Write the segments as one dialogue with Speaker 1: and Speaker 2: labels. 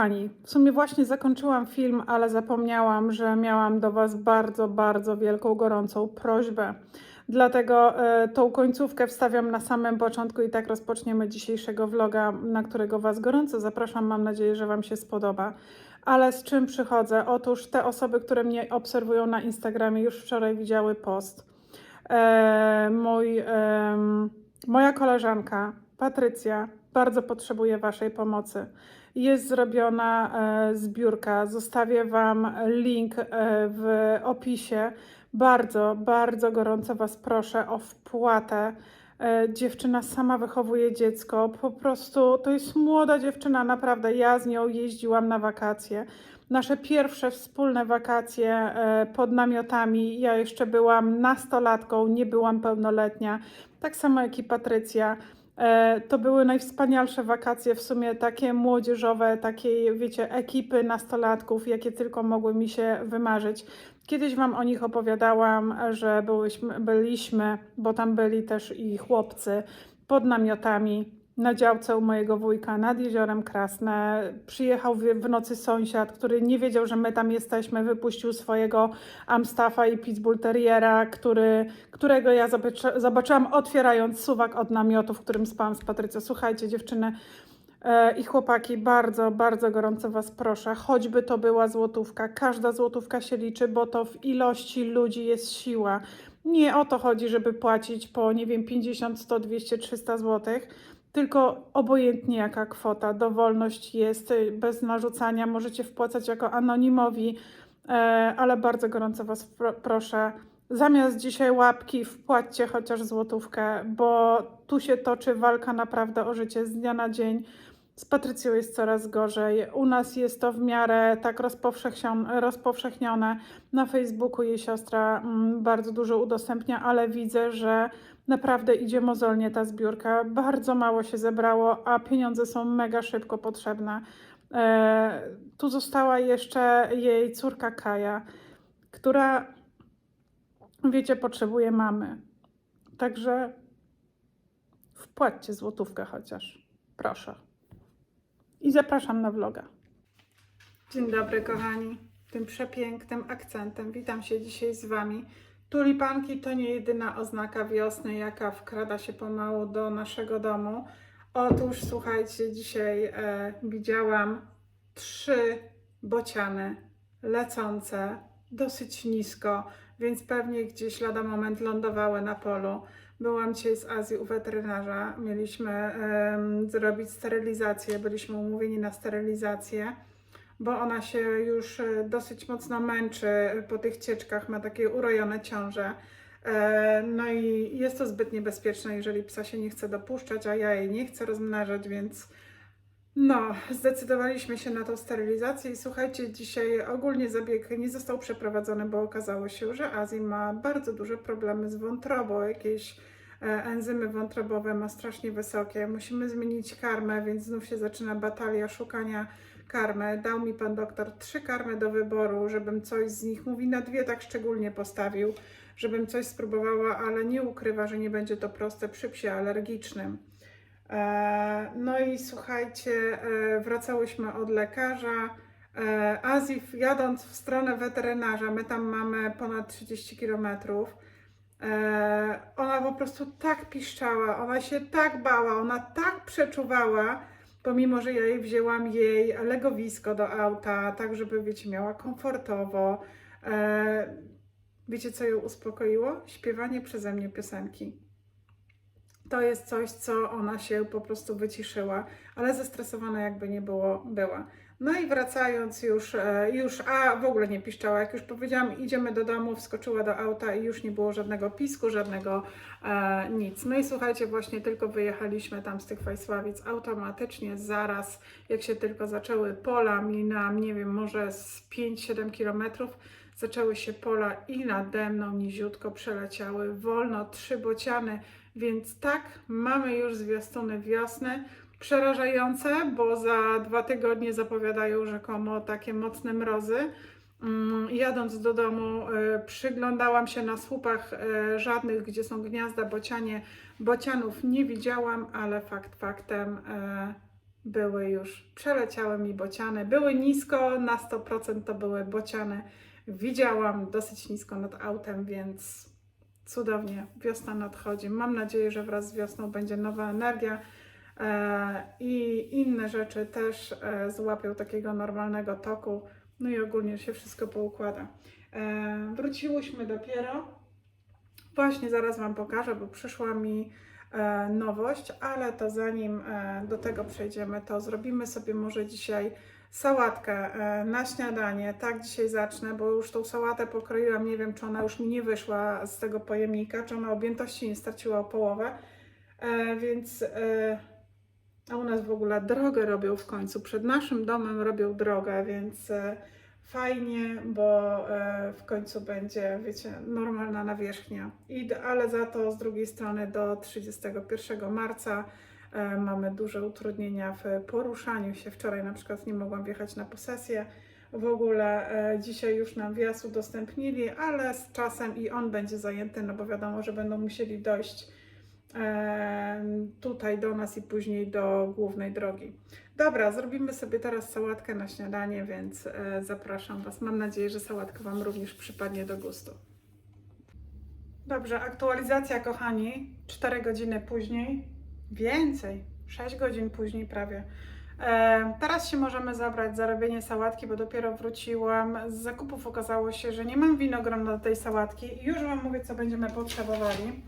Speaker 1: kochani. W sumie właśnie zakończyłam film, ale zapomniałam, że miałam do Was bardzo, bardzo wielką, gorącą prośbę. Dlatego e, tą końcówkę wstawiam na samym początku i tak rozpoczniemy dzisiejszego vloga, na którego Was gorąco zapraszam. Mam nadzieję, że Wam się spodoba. Ale z czym przychodzę? Otóż te osoby, które mnie obserwują na Instagramie, już wczoraj widziały post. E, mój, em, moja koleżanka Patrycja bardzo potrzebuje Waszej pomocy. Jest zrobiona e, zbiórka. Zostawię Wam link e, w opisie. Bardzo, bardzo gorąco Was proszę o wpłatę. E, dziewczyna sama wychowuje dziecko. Po prostu to jest młoda dziewczyna, naprawdę. Ja z nią jeździłam na wakacje. Nasze pierwsze wspólne wakacje pod namiotami. Ja jeszcze byłam nastolatką, nie byłam pełnoletnia. Tak samo jak i Patrycja. E, To były najwspanialsze wakacje, w sumie takie młodzieżowe, takiej, wiecie, ekipy nastolatków, jakie tylko mogły mi się wymarzyć. Kiedyś Wam o nich opowiadałam, że byłyśmy, byliśmy, bo tam byli też i chłopcy, pod namiotami na działce u mojego wujka nad jeziorem Krasne. Przyjechał w, nocy sąsiad, który nie wiedział, że my tam jesteśmy, wypuścił swojego Amstaffa i Pitbull Terriera, który, którego ja zobaczy, zobaczyłam otwierając suwak od namiotu, w którym spałam z Patrycją. Słuchajcie, dziewczyny e, i chłopaki, bardzo, bardzo gorąco Was proszę, choćby to była złotówka, każda złotówka się liczy, bo to w ilości ludzi jest siła. Nie o to chodzi, żeby płacić po, nie wiem, 50, 100, 200, 300 złotych, tylko obojętnie jaka kwota, dowolność jest, y, bez narzucania, możecie wpłacać jako anonimowi, e, ale bardzo gorąco Was pro, proszę, zamiast dzisiaj łapki wpłaćcie chociaż złotówkę, bo tu się toczy walka naprawdę o życie z dnia na dzień. Z Patrycją jest coraz gorzej. U nas jest to w miarę tak rozpowszechnione. rozpowszechnione. Na Facebooku jej siostra mm, bardzo dużo udostępnia, ale widzę, że naprawdę idzie mozolnie ta zbiórka. Bardzo mało się zebrało, a pieniądze są mega szybko potrzebne. E, tu została jeszcze jej córka Kaja, która, wiecie, potrzebuje mamy. Także wpłaćcie złotówkę chociaż. Proszę. I zapraszam na vloga. Dzień dobry, kochani. Tym przepięknym akcentem witam się dzisiaj z Wami. Tulipanki to nie jedyna oznaka wiosny, jaka wkrada się pomału do naszego domu. Otóż, słuchajcie, dzisiaj e, widziałam trzy bociany lecące dosyć nisko, więc pewnie gdzieś lada moment lądowały na polu. Byłam dzisiaj z Azji u weterynarza. Mieliśmy em, zrobić sterylizację, byliśmy umówieni na sterylizację, bo ona się już e, dosyć mocno męczy po tych cieczkach, ma takie urojone ciąże. E, No i jest to zbyt niebezpieczne, jeżeli psa się nie chce dopuszczać, a ja jej nie chcę rozmnażać, więc no, zdecydowaliśmy się na tą sterylizację i słuchajcie, dzisiaj ogólnie zabieg nie został przeprowadzony, bo okazało się, że Azji ma bardzo duże problemy z wątrobą, jakieś e, enzymy wątrobowe ma strasznie wysokie. Musimy zmienić karmę, więc znów się zaczyna batalia szukania karmy. Dał mi pan doktor trzy karmy do wyboru, żebym coś z nich, mówi na dwie tak szczególnie postawił, żebym coś spróbowała, ale nie ukrywa, że nie będzie to proste przy psie alergicznym. E, No i słuchajcie, e, wracałyśmy od lekarza. E, Azif, jadąc w stronę weterynarza, my tam mamy ponad 30 kilometrów. Ona po prostu tak piszczała, ona się tak bała, ona tak przeczuwała, pomimo że ja jej wzięłam jej legowisko do auta, tak żeby, wiecie, miała komfortowo. E, Wiecie, co ją uspokoiło? Śpiewanie przeze mnie piosenki. To jest coś, co ona się po prostu wyciszyła, ale zestresowana jakby nie było, była. No i wracając już, e, już, a w ogóle nie piszczała, jak już powiedziałam, idziemy do domu, wskoczyła do auta i już nie było żadnego pisku, żadnego e, nic. No i słuchajcie, właśnie tylko wyjechaliśmy tam z tych Fajsławic, automatycznie zaraz, jak się tylko zaczęły pola, minam, nie wiem, może z 5-7 kilometrów, zaczęły się pola i nade mną niziutko przeleciały wolno trzy bociany, więc tak, mamy już zwiastuny wiosny. Przerażające, bo za dwa tygodnie zapowiadają rzekomo takie mocne mrozy. Mm, Jadąc do domu, e, przyglądałam się na słupach e, żadnych, gdzie są gniazda bocianie. Bocianów nie widziałam, ale fakt faktem e, były już, przeleciały mi bociany. Były nisko, na 100% to były bociany. Widziałam dosyć nisko nad autem, więc cudownie. Wiosna nadchodzi. Mam nadzieję, że wraz z wiosną będzie nowa energia e, i inne rzeczy też e, złapią takiego normalnego toku. No i ogólnie się wszystko poukłada. E, wróciłyśmy dopiero. Właśnie zaraz Wam pokażę, bo przyszła mi nowość, ale to zanim do tego przejdziemy, to zrobimy sobie może dzisiaj sałatkę e, na śniadanie. Tak dzisiaj zacznę, bo już tą sałatę pokroiłam. Nie wiem, czy ona już mi nie wyszła z tego pojemnika, czy ona objętości nie straciła o połowę. E, więc e, a u nas w ogóle drogę robią w końcu. Przed naszym domem robią drogę, więc fajnie, bo w końcu będzie, wiecie, normalna nawierzchnia. I, ale za to z drugiej strony do 31 marca mamy duże utrudnienia w poruszaniu się. Wczoraj na przykład nie mogłam wjechać na posesję. W ogóle e, dzisiaj już nam wjazd udostępnili, ale z czasem i on będzie zajęty, no bo wiadomo, że będą musieli dojść e, tutaj do nas i później do głównej drogi. Dobra, zrobimy sobie teraz sałatkę na śniadanie, więc e, zapraszam Was. Mam nadzieję, że sałatka Wam również przypadnie do gustu. Dobrze, aktualizacja, kochani. 4 godziny później, więcej, 6 godzin później prawie. E, teraz się możemy zabrać za robienie sałatki, bo dopiero wróciłam. Z zakupów okazało się, że nie mam winogrona do tej sałatki już Wam mówię, co będziemy potrzebowali.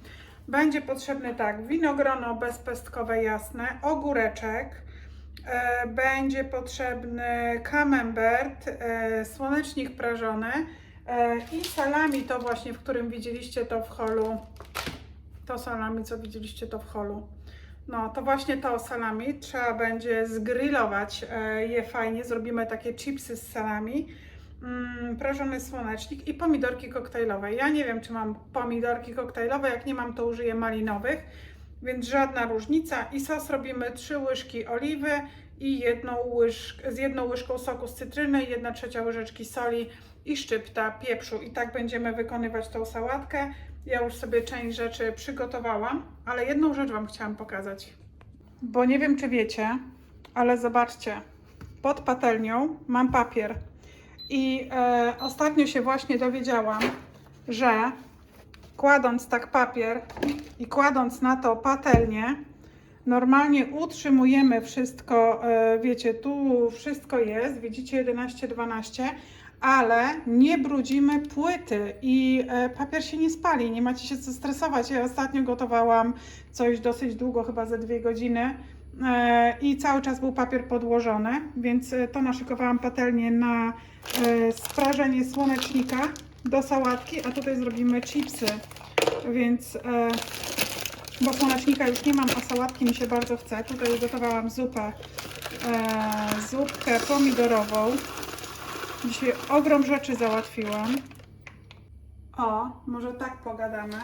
Speaker 1: Będzie potrzebny tak, winogrono bezpestkowe jasne, ogóreczek, e, będzie potrzebny camembert, e, słonecznik prażony i salami to właśnie, w którym widzieliście to w holu. To salami, co widzieliście to w holu. No, to właśnie to salami. Trzeba będzie zgrillować e, je fajnie. Zrobimy takie chipsy z salami. Mm, prażony słonecznik i pomidorki koktajlowe. Ja nie wiem, czy mam pomidorki koktajlowe. Jak nie mam, to użyję malinowych, więc żadna różnica. I sos robimy 3 łyżki oliwy i jedną łyżk, z jedną łyżką soku z cytryny, 1 trzecia łyżeczki soli i szczypta pieprzu. I tak będziemy wykonywać tą sałatkę. Ja już sobie część rzeczy przygotowałam, ale jedną rzecz Wam chciałam pokazać. Bo nie wiem, czy wiecie, ale zobaczcie, pod patelnią mam papier. I e, ostatnio się właśnie dowiedziałam, że kładąc tak papier i kładąc na to patelnię, normalnie utrzymujemy wszystko, e, wiecie, tu wszystko jest, widzicie 11, 12, ale nie brudzimy płyty i e, papier się nie spali, nie macie się co stresować. Ja ostatnio gotowałam coś dosyć długo, chyba ze dwie godziny e, i cały czas był papier podłożony, więc e, to naszykowałam patelnię na sprażenie słonecznika do sałatki, a tutaj zrobimy chipsy, więc bo słonecznika już nie mam, a sałatki mi się bardzo chce. Tutaj ugotowałam zupę, zupkę pomidorową. Dzisiaj ogrom rzeczy załatwiłam. O, może tak pogadamy.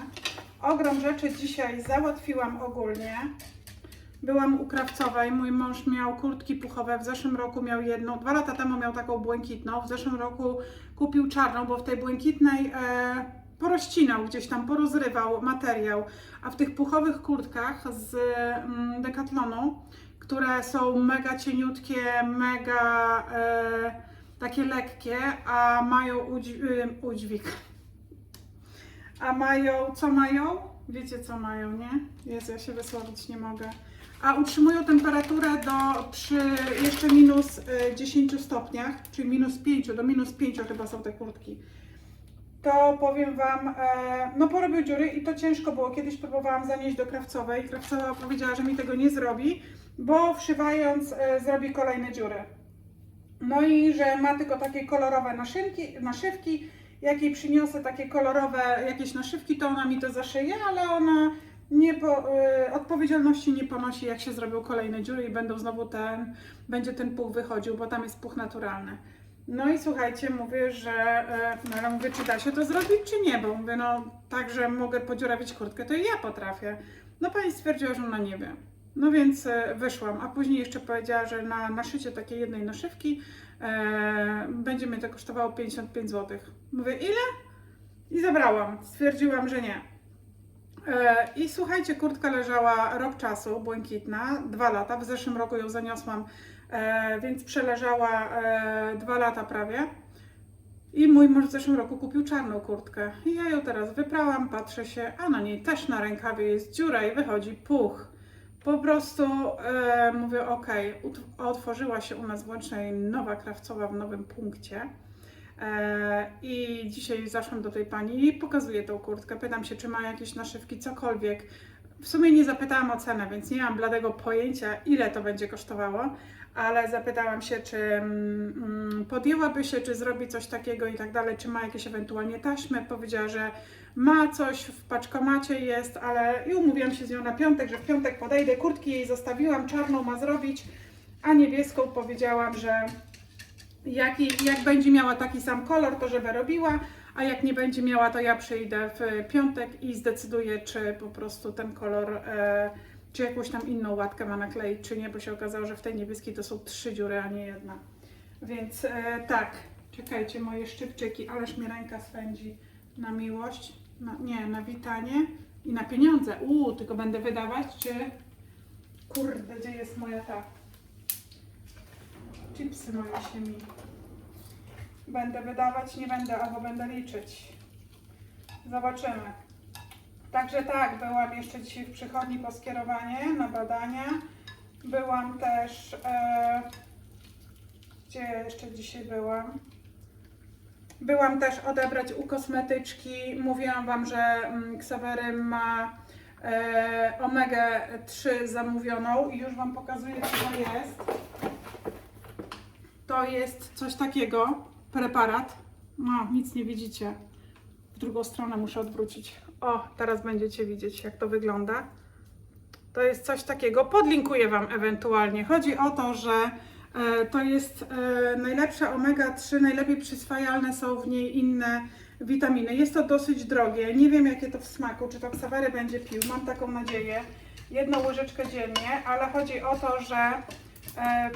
Speaker 1: Ogrom rzeczy dzisiaj załatwiłam ogólnie. Byłam u krawcowej, mój mąż miał kurtki puchowe, w zeszłym roku miał jedną, dwa lata temu miał taką błękitną, w zeszłym roku kupił czarną, bo w tej błękitnej e, porościnał gdzieś tam, porozrywał materiał, a w tych puchowych kurtkach z mm, Decathlonu, które są mega cieniutkie, mega e, takie lekkie, a mają udź, y, udźwig. A mają, co mają? Wiecie co mają, nie? Jezu, ja się wysłowić nie mogę. A utrzymują temperaturę do przy jeszcze minus y, 10 stopniach, czyli minus 5, do minus 5 chyba są te kurtki. to powiem Wam, e, no porobił dziury i to ciężko było. Kiedyś próbowałam zanieść do krawcowej. Krawcowa powiedziała, że mi tego nie zrobi, bo wszywając e, zrobi kolejne dziury. No i że ma tylko takie kolorowe naszynki, naszywki. Jak jej przyniosę takie kolorowe jakieś naszywki, to ona mi to zaszyje, ale ona nie po, y, odpowiedzialności nie ponosi, jak się zrobią kolejne dziury i będą znowu ten, będzie ten puch wychodził, bo tam jest puch naturalny. No i słuchajcie, mówię, że, e, no ale mówię, czy da się to zrobić, czy nie, bo mówię, no tak, że mogę podziurawić kurtkę, to i ja potrafię. No pani stwierdziła, że ona nie wie. No więc e, wyszłam, a później jeszcze powiedziała, że na naszycie takiej jednej naszywki e, będzie mnie to kosztowało 55 zł. Mówię, ile? I zabrałam. Stwierdziłam, że nie. E, I słuchajcie, kurtka leżała rok czasu, błękitna, dwa lata. W zeszłym roku ją zaniosłam, e, więc przeleżała e, dwa lata prawie. I mój mąż w zeszłym roku kupił czarną kurtkę. I ja ją teraz wyprałam, patrzę się, a na niej też na rękawie jest dziura i wychodzi puch. Po prostu e, mówię, ok, otworzyła się u nas w Łącznej nowa krawcowa w nowym punkcie. E, I dzisiaj zaszłam do tej pani i pokazuję tą kurtkę. Pytam się, czy ma jakieś naszywki, cokolwiek. W sumie nie zapytałam o cenę, więc nie mam bladego pojęcia, ile to będzie kosztowało, ale zapytałam się, czy mm, podjęłaby się, czy zrobi coś takiego i tak dalej, czy ma jakieś ewentualnie taśmy. Powiedziała, że ma coś w paczkomacie jest, ale i umówiłam się z nią na piątek, że w piątek podejdę. Kurtki jej zostawiłam, czarną ma zrobić, a niebieską powiedziałam, że jaki, jak będzie miała taki sam kolor, to żeby robiła, a jak nie będzie miała, to ja przyjdę w piątek i zdecyduję, czy po prostu ten kolor, e, czy jakąś tam inną łatkę ma nakleić, czy nie, bo się okazało, że w tej niebieskiej to są trzy dziury, a nie jedna. Więc e, tak, czekajcie, moje szczypczyki, ależ mi ręka swędzi na miłość, na, nie, na witanie i na pieniądze. Uuu, tylko będę wydawać, czy... Kurde, gdzie jest moja ta... Chipsy moje się mi. Będę wydawać, nie będę, albo będę liczyć. Zobaczymy. Także tak, byłam jeszcze dzisiaj w przychodni po skierowanie na badania. Byłam też. E, gdzie jeszcze dzisiaj byłam? Byłam też odebrać u kosmetyczki. Mówiłam Wam, że mm, Xavery ma e, omegę 3 zamówioną i już Wam pokazuję, co to jest. To jest coś takiego, preparat. No, nic nie widzicie. W drugą stronę muszę odwrócić. O, teraz będziecie widzieć, jak to wygląda. To jest coś takiego. Podlinkuję Wam ewentualnie. Chodzi o to, że to jest e, najlepsza omega-3, najlepiej przyswajalne są w niej inne witaminy. Jest to dosyć drogie. Nie wiem, jakie to w smaku, czy to Ksawery będzie pił. Mam taką nadzieję. Jedną łyżeczkę dziennie, ale chodzi o to, że e,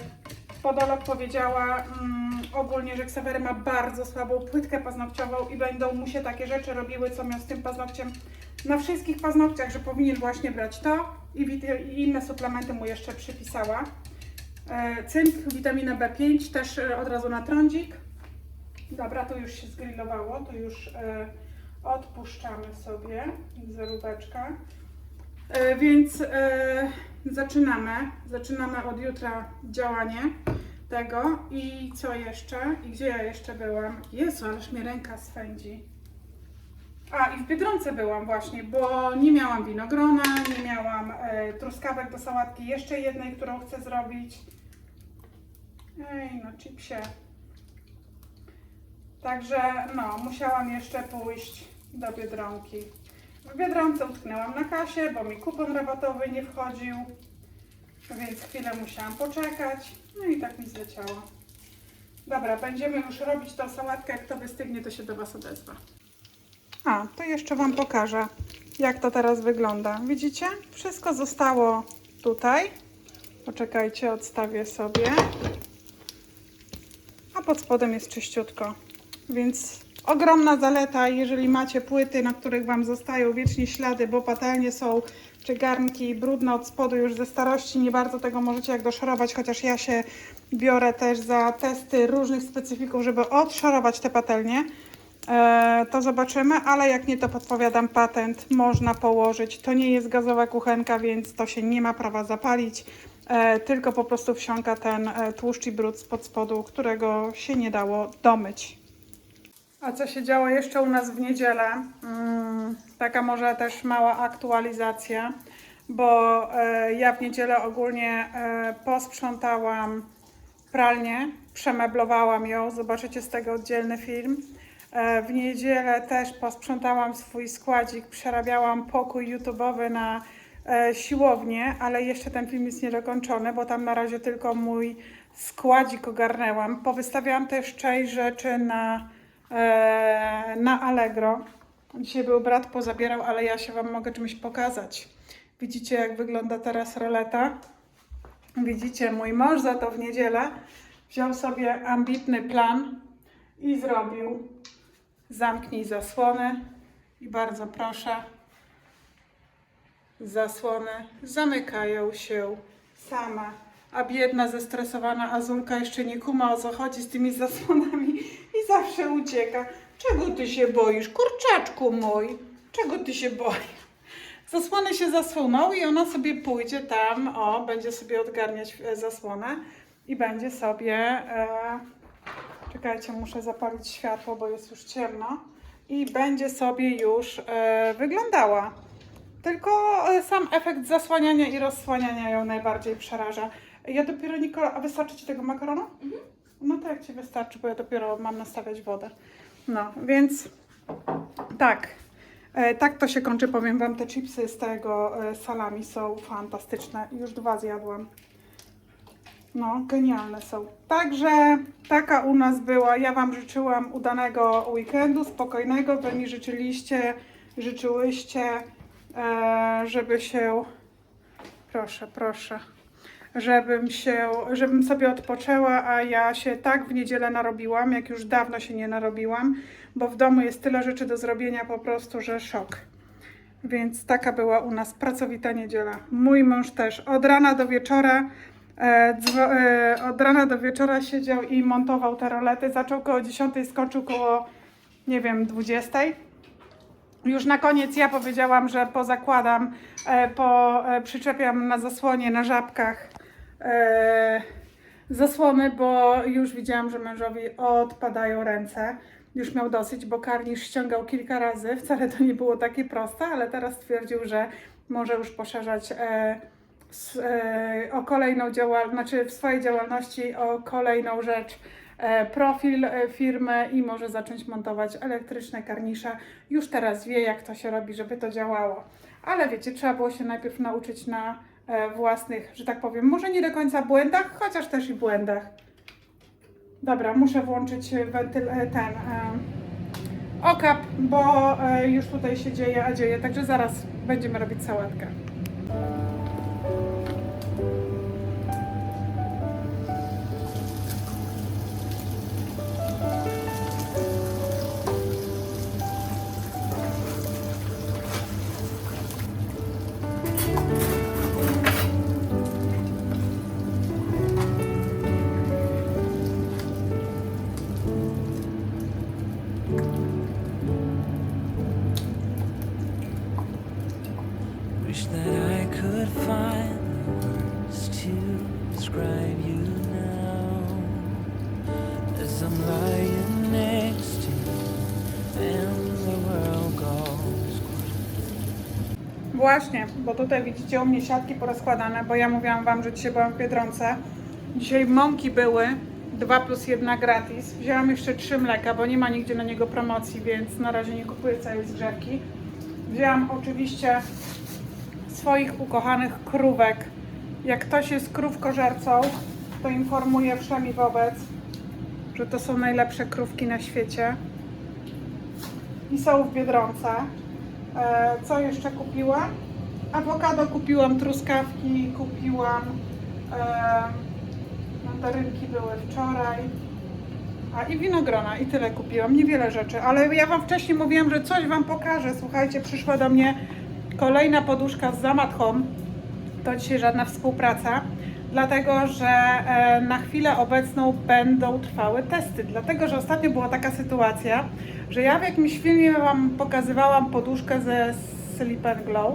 Speaker 1: podolog powiedziała mm, ogólnie, że Ksawery ma bardzo słabą płytkę paznokciową i będą mu się takie rzeczy robiły, co miał z tym paznokciem na wszystkich paznokciach, że powinien właśnie brać to i, i inne suplementy mu jeszcze przypisała. E, cynk, witaminę B5 też e, od razu na trądzik. Dobra, to już się zgrillowało, to już e, odpuszczamy sobie zeróweczka. E, więc zaczynamy. Zaczynamy od jutra działanie tego. I co jeszcze? I gdzie ja jeszcze byłam? Jezu, ależ mnie ręka swędzi. A, i w Biedronce byłam właśnie, bo nie miałam winogrona, nie miałam e, truskawek do sałatki, jeszcze jednej, którą chcę zrobić. Ej, no chipsie. Także, no, musiałam jeszcze pójść do Biedronki. W Biedronce utknęłam na kasie, bo mi kupon rabatowy nie wchodził, więc chwilę musiałam poczekać. No i tak mi zleciało. Dobra, będziemy już robić tą sałatkę. Jak to wystygnie, to się do Was odezwa. A, to jeszcze Wam pokażę, jak to teraz wygląda. Widzicie? Wszystko zostało tutaj. Poczekajcie, odstawię sobie. A pod spodem jest czyściutko. Więc ogromna zaleta, jeżeli macie płyty, na których Wam zostają wiecznie ślady, bo patelnie są, czy garnki brudne od spodu już ze starości, nie bardzo tego możecie jak doszorować, chociaż ja się biorę też za testy różnych specyfików, żeby odszorować te patelnie. E, to zobaczymy, ale jak nie, to podpowiadam patent. Można położyć. To nie jest gazowa kuchenka, więc to się nie ma prawa zapalić, e, tylko po prostu wsiąka ten e, tłuszcz i brud spod spodu, którego się nie dało domyć. A co się działo jeszcze u nas w niedzielę? Mm, taka może też mała aktualizacja, bo ja w niedzielę ogólnie posprzątałam pralnię, przemeblowałam ją, zobaczycie z tego oddzielny film. E, w niedzielę też posprzątałam swój składzik, przerabiałam pokój YouTube'owy na e, siłownię, ale jeszcze ten film jest niedokończony, bo tam na razie tylko mój składzik ogarnęłam. Powystawiałam też część rzeczy na, e, na Allegro. Dzisiaj był brat, pozabierał, ale ja się Wam mogę czymś pokazać. Widzicie, jak wygląda teraz roleta? Widzicie, mój mąż za to w niedzielę wziął sobie ambitny plan i zrobił zamknij zasłony i bardzo proszę zasłony zamykają się same. A biedna, zestresowana Azulka jeszcze nie kuma o co chodzi z tymi zasłonami i zawsze ucieka. Czego ty się boisz, kurczaczku mój? Czego ty się boisz? Zasłony się zasuną i ona sobie pójdzie tam, o, będzie sobie odgarniać e, zasłonę i będzie sobie, e, czekajcie, muszę zapalić światło, bo jest już ciemno i będzie sobie już e, wyglądała. Tylko e, sam efekt zasłaniania i rozsłaniania ją najbardziej przeraża. Ja dopiero, Nikola, a wystarczy Ci tego makaronu? No tak, Ci wystarczy, bo ja dopiero mam nastawiać wodę. No, więc tak. E, tak to się kończy, powiem Wam, te chipsy z tego e, salami są fantastyczne. Już dwa zjadłam. No, genialne są. Także taka u nas była. Ja Wam życzyłam udanego weekendu, spokojnego. Wy mi życzyliście, życzyłyście, e, żeby się. Proszę, proszę. Żebym się, żebym sobie odpoczęła, a ja się tak w niedzielę narobiłam, jak już dawno się nie narobiłam, bo w domu jest tyle rzeczy do zrobienia po prostu, że szok. Więc taka była u nas pracowita niedziela. Mój mąż też od rana do wieczora, od rana do wieczora siedział i montował te rolety. Zaczął koło 10, skończył koło, nie wiem, 20. Już na koniec ja powiedziałam, że pozakładam, e, po, e, przyczepiam na zasłonie, na żabkach e, zasłony, bo już widziałam, że mężowi odpadają ręce. Już miał dosyć, bo karnisz ściągał kilka razy. Wcale to nie było takie proste, ale teraz stwierdził, że może już poszerzać e, o kolejną działalność, znaczy w swojej działalności o kolejną rzecz e, profil e, firmy i może zacząć montować elektryczne karnisze. Już teraz wie, jak to się robi, żeby to działało. Ale wiecie, trzeba było się najpierw nauczyć na własnych, że tak powiem, może nie do końca błędach, chociaż też i błędach. Dobra, muszę włączyć wentyl, ten okap, bo już tutaj się dzieje, a dzieje, także zaraz będziemy robić sałatkę. Właśnie, bo tutaj widzicie u mnie siatki porozkładane, bo ja mówiłam Wam, że dzisiaj byłam w Biedronce. Dzisiaj mąki były, 2 plus 1 gratis. Wzięłam jeszcze 3 mleka, bo nie ma nigdzie na niego promocji, więc na razie nie kupuję całej zgrzewki. Wzięłam oczywiście swoich ukochanych krówek. Jak ktoś jest krówkożercą, to informuję wszemi wobec, że to są najlepsze krówki na świecie. I są w Biedronce. E, co jeszcze kupiłam? Awokado kupiłam, truskawki kupiłam, e, mandarynki były wczoraj, a i winogrona i tyle kupiłam, niewiele rzeczy, ale ja Wam wcześniej mówiłam, że coś Wam pokażę, słuchajcie, przyszła do mnie kolejna poduszka z Zamat Home, to dzisiaj żadna współpraca, dlatego że e, na chwilę obecną będą trwały testy. Dlatego, że ostatnio była taka sytuacja, że ja w jakimś filmie Wam pokazywałam poduszkę ze Sleep and Glow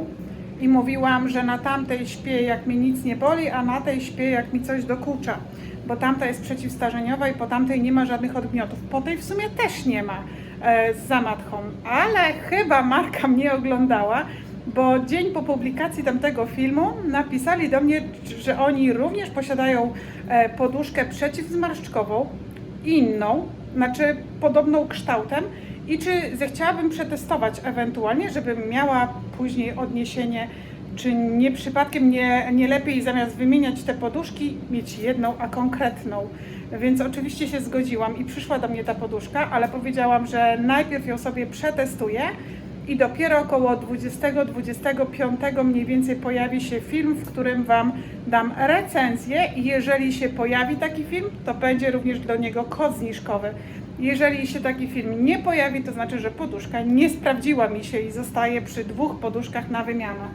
Speaker 1: i mówiłam, że na tamtej śpię jak mi nic nie boli, a na tej śpię jak mi coś dokucza, bo tamta jest przeciwstarzeniowa i po tamtej nie ma żadnych odgniotów. Po tej w sumie też nie ma. e, z zamatchą, ale chyba Marka mnie oglądała, bo dzień po publikacji tamtego filmu napisali do mnie, że oni również posiadają e, poduszkę przeciwzmarszczkową, inną, znaczy podobną kształtem i czy zechciałabym przetestować ewentualnie, żebym miała później odniesienie, czy nie przypadkiem nie, nie lepiej zamiast wymieniać te poduszki, mieć jedną, a konkretną. Więc oczywiście się zgodziłam i przyszła do mnie ta poduszka, ale powiedziałam, że najpierw ją sobie przetestuję i dopiero około 20-25 mniej więcej pojawi się film, w którym Wam dam recenzję i jeżeli się pojawi taki film, to będzie również do niego kod zniżkowy. Jeżeli się taki film nie pojawi, to znaczy, że poduszka nie sprawdziła mi się i zostaje przy dwóch poduszkach na wymianę.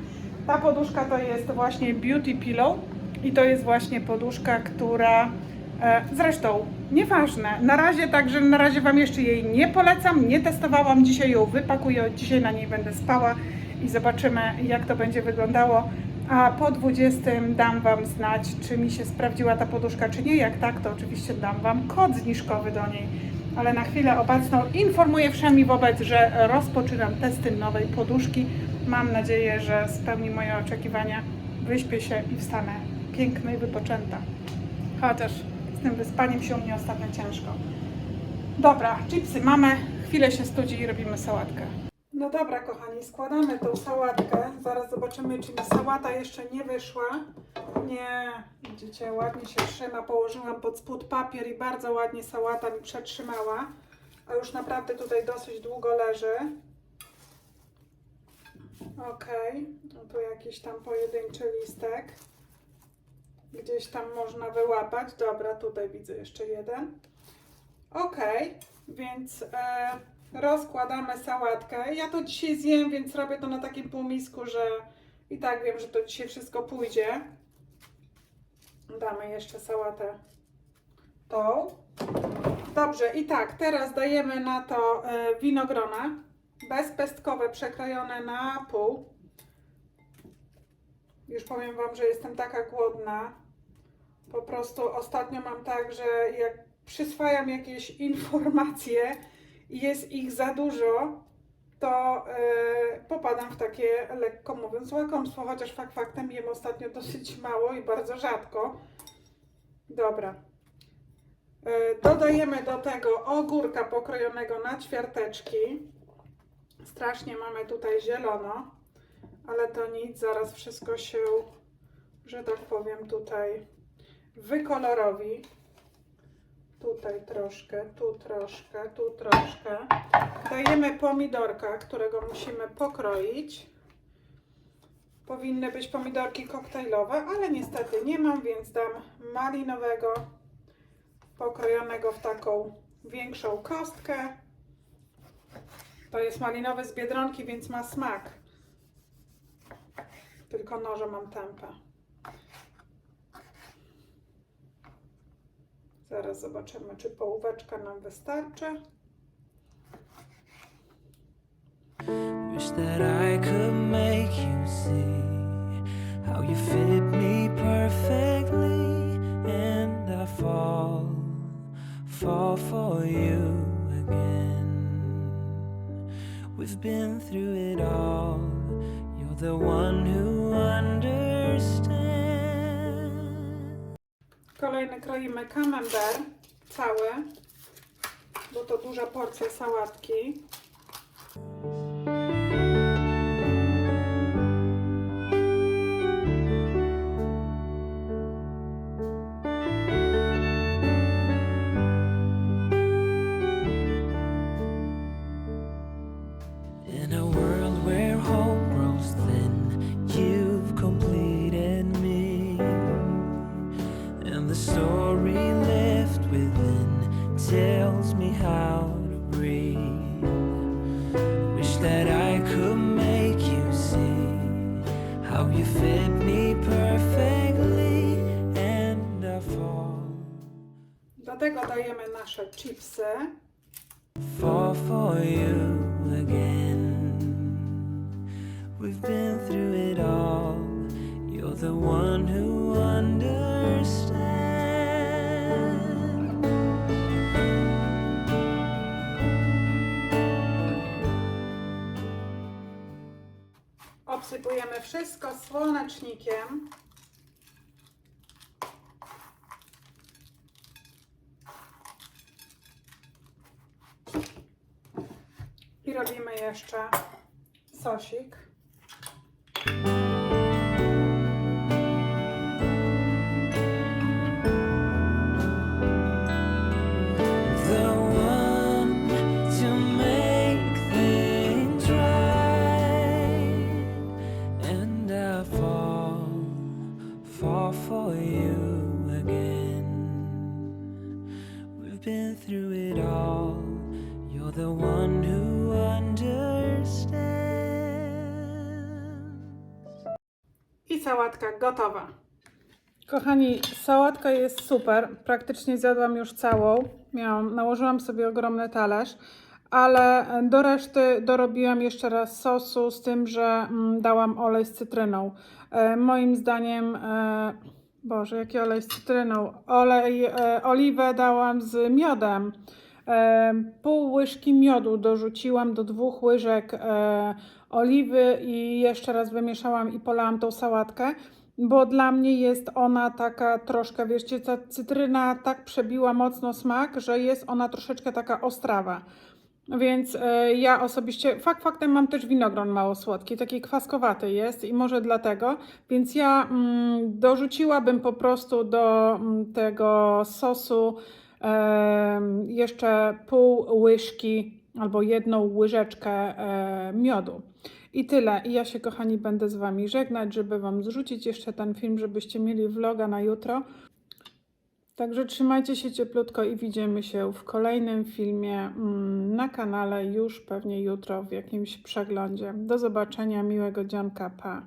Speaker 1: Ta poduszka to jest właśnie Beauty Pillow i to jest właśnie poduszka, która e, zresztą nieważne. Na razie także na razie Wam jeszcze jej nie polecam, nie testowałam. Dzisiaj ją wypakuję, dzisiaj na niej będę spała i zobaczymy jak to będzie wyglądało. A po 20 dam Wam znać, czy mi się sprawdziła ta poduszka, czy nie. Jak tak, to oczywiście dam Wam kod zniżkowy do niej. Ale na chwilę obecną informuję wszemi wobec, że rozpoczynam testy nowej poduszki. Mam nadzieję, że spełni moje oczekiwania. Wyśpię się i wstanę piękna i wypoczęta. Chociaż z tym wyspaniem się u mnie ostatnio ciężko. Dobra, chipsy mamy, chwilę się studzi i robimy sałatkę. No dobra, kochani, składamy tą sałatkę. Zaraz zobaczymy, czy mi sałata jeszcze nie wyszła. Nie, widzicie, ładnie się trzyma. Położyłam pod spód papier i bardzo ładnie sałata mi przetrzymała. A już naprawdę tutaj dosyć długo leży. Okej, no tu jakiś tam pojedynczy listek. Gdzieś tam można wyłapać. Dobra, tutaj widzę jeszcze jeden. Okej, więc e, rozkładamy sałatkę. Ja to dzisiaj zjem, więc robię to na takim półmisku, że i tak wiem, że to dzisiaj wszystko pójdzie. Damy jeszcze sałatę tą. Dobrze, i tak, teraz dajemy na to e, winogrona bezpestkowe, przekrojone na pół. Już powiem Wam, że jestem taka głodna. Po prostu ostatnio mam tak, że jak przyswajam jakieś informacje jest ich za dużo, to e, popadam w takie, lekko mówiąc, łakomstwo, chociaż fakt faktem jem ostatnio dosyć mało i bardzo rzadko. Dobra. E, dodajemy do tego ogórka pokrojonego na ćwiarteczki. Strasznie mamy tutaj zielono, ale to nic, zaraz wszystko się, że tak powiem, tutaj wykolorowi. Tutaj troszkę, tu troszkę, tu troszkę. Dajemy pomidorka, którego musimy pokroić. Powinny być pomidorki koktajlowe, ale niestety nie mam, więc dam malinowego, pokrojonego w taką większą kostkę. To jest malinowy z Biedronki, więc ma smak. Tylko noże mam tępe. Zaraz zobaczymy, czy połóweczka nam wystarczy.
Speaker 2: Wish that I could make you see how you fit me perfectly, and I fall, fall for you again. We've been through it all. You're the one who understands.
Speaker 1: Kolejny kroimy camembert cały, bo to duża porcja sałatki.
Speaker 2: You fit me perfectly, and I fall,
Speaker 1: Do tego dajemy nasze chipsy.
Speaker 2: fall for you again. We've been through it all. You're the one who understands.
Speaker 1: Zasypujemy wszystko słonecznikiem. I robimy jeszcze sosik. Sałatka gotowa. Kochani, sałatka jest super. Praktycznie zjadłam już całą. Miałam, nałożyłam sobie ogromny talerz, ale do reszty dorobiłam jeszcze raz sosu z tym, że mm, dałam olej z cytryną. E, moim zdaniem, e, Boże, jaki olej z cytryną? Olej, e, oliwę dałam z miodem. Pół łyżki miodu dorzuciłam do dwóch łyżek e, oliwy i jeszcze raz wymieszałam i polałam tą sałatkę, bo dla mnie jest ona taka troszkę, wiecie, ta cytryna tak przebiła mocno smak, że jest ona troszeczkę taka ostrawa. Więc e, ja osobiście, fakt faktem mam też winogron mało słodki, taki kwaskowaty jest i może dlatego, więc ja mm, dorzuciłabym po prostu do mm, tego sosu jeszcze pół łyżki albo jedną łyżeczkę e, miodu. I tyle. I ja się, kochani, będę z Wami żegnać, żeby Wam zrzucić jeszcze ten film, żebyście mieli vloga na jutro. Także trzymajcie się cieplutko i widzimy się w kolejnym filmie mm, na kanale już pewnie jutro w jakimś przeglądzie. Do zobaczenia, miłego dzionka, pa!